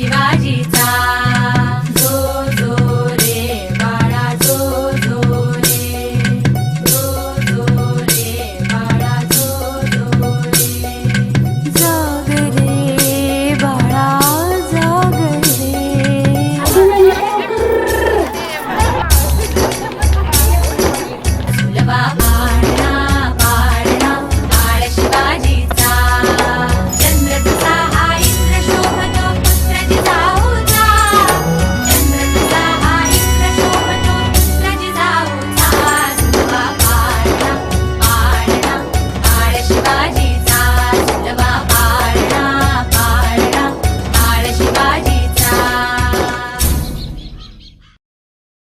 शिवाजीचा.